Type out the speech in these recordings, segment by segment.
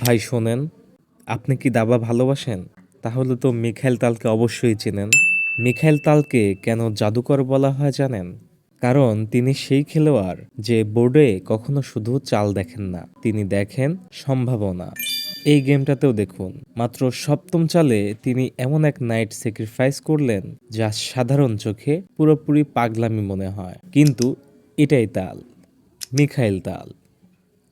ভাই, শোনেন, আপনি কি দাবা ভালোবাসেন? তাহলে তো মিখাইল তালকে অবশ্যই চেনেন। মিখাইল তালকে কেন জাদুকর বলা হয় জানেন? কারণ তিনি সেই খেলোয়াড় যে বোর্ডে কখনো শুধু চাল দেখেন না, তিনি দেখেন সম্ভাবনা। এই গেমটাতেও দেখুন, মাত্র সপ্তম চালে তিনি এমন এক নাইট স্যাক্রিফাইস করলেন, যা সাধারণ চোখে পুরোপুরি পাগলামি মনে হয়। কিন্তু এটাই তাল, মিখাইল তাল।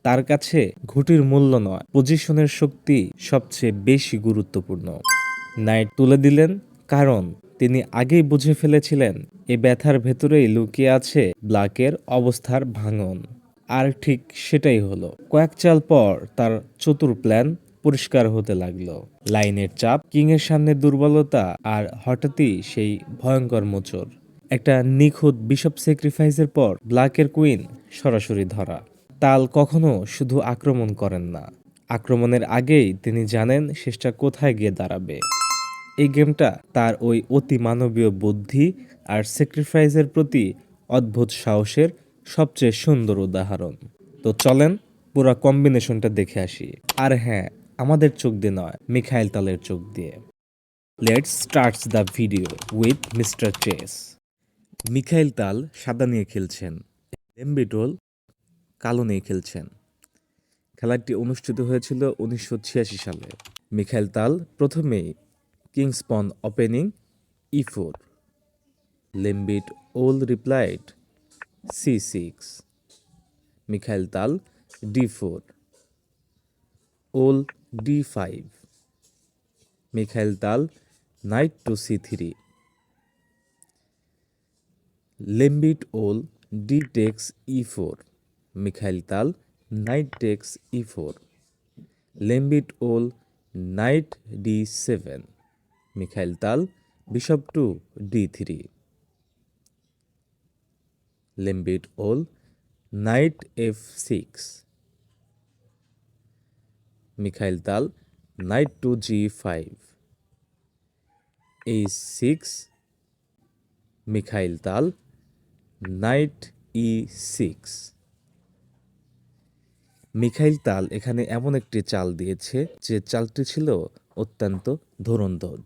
তার কাছে ঘুটির মূল্য নয়, পজিশনের শক্তি সবচেয়ে বেশি গুরুত্বপূর্ণ। নাইট তুলে দিলেন, কারণ তিনি আগেই বুঝে ফেলেছিলেন, এ ব্যথার ভেতরেই লুকিয়ে আছে ব্লাকের অবস্থার ভাঙন। আর ঠিক সেটাই হলো। কয়েক চাল পর তার চতুর প্ল্যান পরিষ্কার হতে লাগল। লাইনের চাপ, কিংয়ের সামনে দুর্বলতা আর হঠাৎই সেই ভয়ঙ্কর মোচর একটা নিখুঁত বিশপ স্যাক্রিফাইসের পর ব্ল্যাকের কুইন সরাসরি ধরা। তাল কখনো শুধু আক্রমণ করেন না। আক্রমণের আগেই তিনি জানেন শেষটা কোথায় গিয়ে দাঁড়াবে। এই গেমটা তার ওই অতি মানবীয় বুদ্ধি আর স্যাক্রিফাইসের প্রতি অদ্ভুত সাহসের সবচেয়ে সুন্দর উদাহরণ। তো চলেন পুরো কম্বিনেশনটা দেখে আসি। আর হ্যাঁ আমাদের চোখ দিয়ে নয়, মিখাইল তালের চোখ দিয়ে। Let's starts the video with mister chess Mikhail Tal সাদা নিয়ে খেলছেন। এমবিটোল কালো নিয়ে খেলছেন। খেলাটি অনুষ্ঠিত হয়েছিল উনিশশো ছিয়াশি সালে। মিখাইল তাল প্রথমেই কিংসপন opening, e four. Lembit Oll replied, c six. Mikhail Tal, d four. Oll, d five. Mikhail Tal, knight to c three. Lembit Oll, d takes, e four. Mikhail Tal, knight takes e four, Lembit Oll, knight d seven, Mikhail Tal, bishop to d three, Lembit Oll, knight f six, Mikhail Tal, knight to g five e six, Mikhail Tal, knight e six. Mikhail Tal এখানে এমন একটি চাল দিয়েছে যে চালটি ছিল অত্যন্ত ধরন্দজ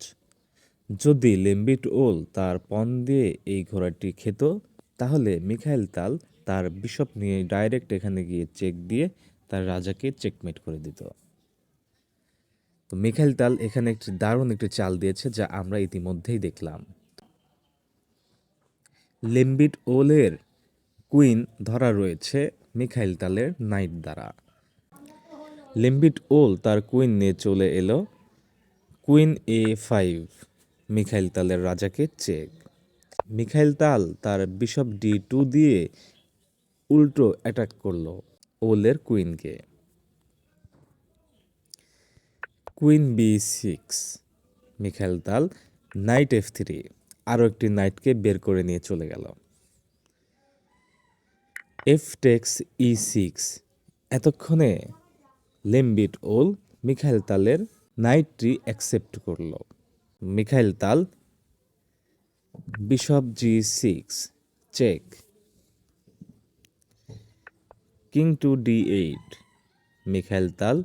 যদি লেম্বিট ওল তার পণ দিয়ে এই ঘোড়াটি খেত, তাহলে মিখাইল তাল তার বিশপ নিয়ে ডাইরেক্ট এখানে গিয়ে চেক দিয়ে তার রাজাকে চেকমেট করে দিত। তো মিখাইল তাল এখানে একটি দারুণ একটি চাল দিয়েছে যা আমরা ইতিমধ্যেই দেখলাম। লেম্বিট ওলের কুইন ধরা রয়েছে মিখাইল তালের নাইট দ্বারা। লিম্বিট ওল তার কুইন নিয়ে চলে এলো কুইন এ ফাইভ, মিখাইল তালের রাজাকে চেক। মিখাইল তাল তার বিশপ ডি টু দিয়ে উল্টো অ্যাটাক করল ওলের কুইনকে। Queen b six, Mikhail Tal knight f three, আরও একটি নাইটকে বের করে নিয়ে চলে গেল। এফ টেক্স ই সিক্স এতক্ষণে লেম্বিট ওল মিখাইল তালের নাইটটি অ্যাকসেপ্ট করল। Mikhail Tal, bishop g six check. King to d eight, Mikhail Tal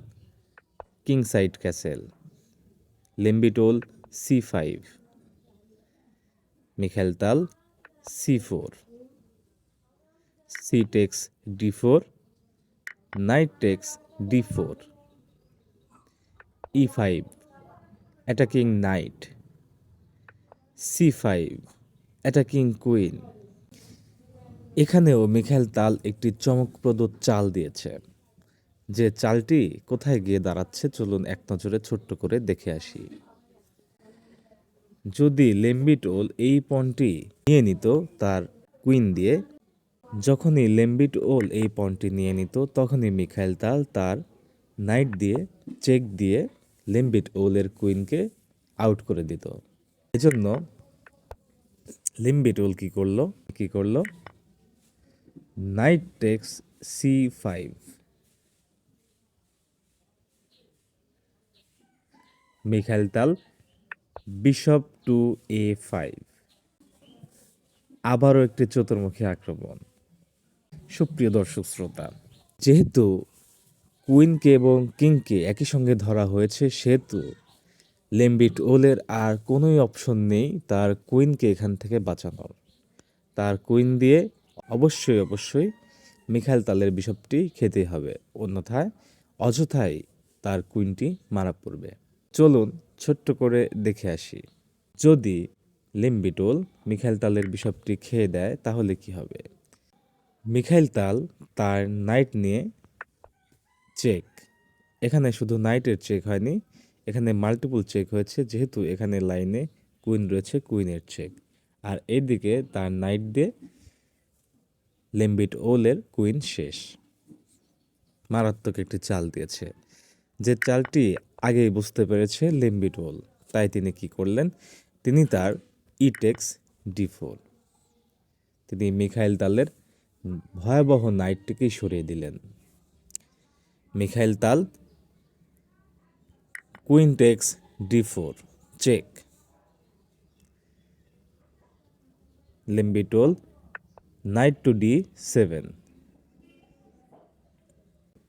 king side castle Lembit Oll c five Mikhail Tal c four c takes d four knight takes d four e five attacking knight c five attacking queen এখানেও Mikhail Tal একটি চমকপ্রদ চাল দিয়েছে। যে চালটি কোথায় গিয়ে দাঁড়াচ্ছে চলুন এক নজরে ছোট্ট করে দেখে আসি। যদি লেম্বিটোল এই পণটি নিয়ে নিত তার কুইন দিয়ে যখনই লেম্বিট ওল এই পণটি নিয়ে নিত, তখনই মিখাইল তাল তার নাইট দিয়ে, চেক দিয়ে লেম্বিট ওলের কুইনকে আউট করে দিত। এজন্য লিম্বিট ওল কি করল? কি করল? Knight takes c five. Mikhail Tal bishop to a five. আবারও একটি চতুর্মুখী আক্রমণ। সুপ্রিয় দর্শক শ্রোতা, যেহেতু কুইনকে এবং কিংকে একই সঙ্গে ধরা হয়েছে, সেহেতু লেম্বিট ওলের আর কোনোই অপশন নেই তার কুইনকে এখান থেকে বাঁচানোর। তার কুইন দিয়ে অবশ্যই অবশ্যই মিখাইল তালের বিশপটি খেতেই হবে, অন্যথায়, অযথাই তার কুইনটি মারা পড়বে। চলুন ছোট্ট করে দেখে আসি। যদি লিম্বিটোল মিখাইল তালের বিশপটি খেয়ে দেয়, তাহলে কি হবে? মিখাইল তাল তার নাইট নিয়ে চেক। এখানে শুধু নাইটের চেক হয়নি, এখানে মাল্টিপল চেক হয়েছে, যেহেতু এখানে লাইনে কুইন রয়েছে কুইনের চেক। আর এদিকে তার নাইট দিয়ে লেম্বিট ওলের কুইন শেষ। মারাত্মক একটি চাল দিয়েছে। যে চালটি আগেই বুঝতে পেরেছে লেম্বিট ওল, তাই তিনি কি করলেন? তিনি তার ইটেক্স ডি ফোর তিনি মিখাইল তালের ভয়াবহ নাইটটিকেই সরিয়ে দিলেন। Mikhail Tal queen takes d four, check. Lembit Oll, knight to d seven.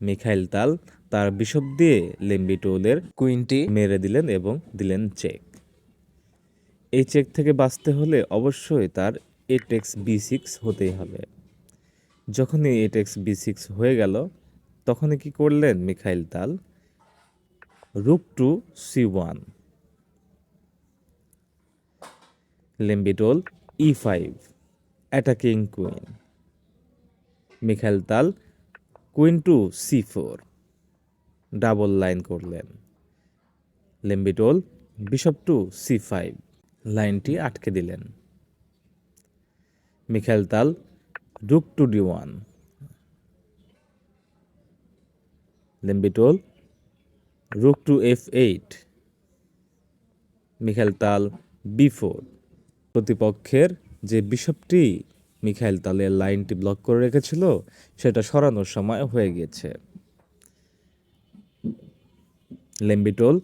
Mikhail Tal তার বিশপ দিয়ে লেম্বিটোলের কুইনটি মেরে দিলেন এবং দিলেন চেক। এই চেক থেকে বাঁচতে হলে অবশ্যই তার এ টেক্স বি সিক্স হতেই হবে। যখনই এ টেক্স বি সিক্স হয়ে গেল, তখনই কি করলেন Mikhail Tal rook to c one Lembit Oll e five attacking queen Mikhail Tal queen to c four double line করলেন। Lembit Oll bishop to c five লাইনটি আটকে দিলেন। Mikhail Tal to d one Lembit Oll rook to f eight Mikhail Tal b four প্রতিপক্ষের যে বিশপটি Mikhail তালের লাইনটি block করে রেখেছিল, সেটা সরানোর সময় হয়ে গিয়েছে। Lembit Oll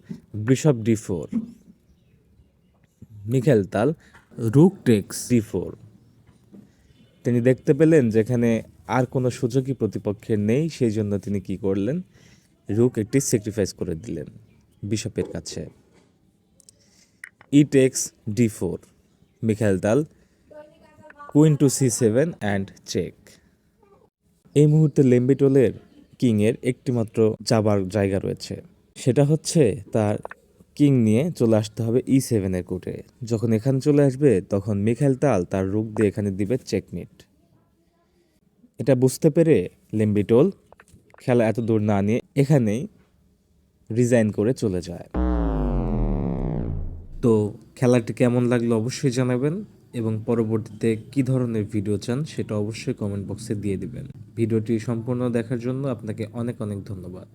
bishop d four Mikhail Tal rook takes D four তিনি দেখতে পেলেন যেখানে আর কোনো সুযোগই প্রতিপক্ষের নেই, সেই জন্য তিনি কি করলেন? রুক একটি স্যাক্রিফাইস করে দিলেন বিশপের কাছে। E takes d four Mikhail Tal queen to c seven and check এই মুহূর্তে লেম্বিটোলের কিংয়ের একটিমাত্র যাবার জায়গা রয়েছে। সেটা হচ্ছে তার কিং নিয়ে চলে আসতে হবে ই সেভেনের কোর্টে। যখন এখানে চলে আসবে, তখন মিখাইল তাল তার রুক দিয়ে এখানে দিবে চেকমিট এটা বুঝতে পেরে লেম্বিটোল খেলা এত দূর না নিয়ে এখানেই রিজাইন করে চলে যায়। তো খেলাটি কেমন লাগল অবশ্যই জানাবেন এবং পরবর্তীতে কি ধরনের ভিডিও চান সেটা অবশ্যই কমেন্ট বক্সে দিয়ে দিবেন। ভিডিওটি সম্পূর্ণ দেখার জন্য আপনাকে অনেক অনেক ধন্যবাদ।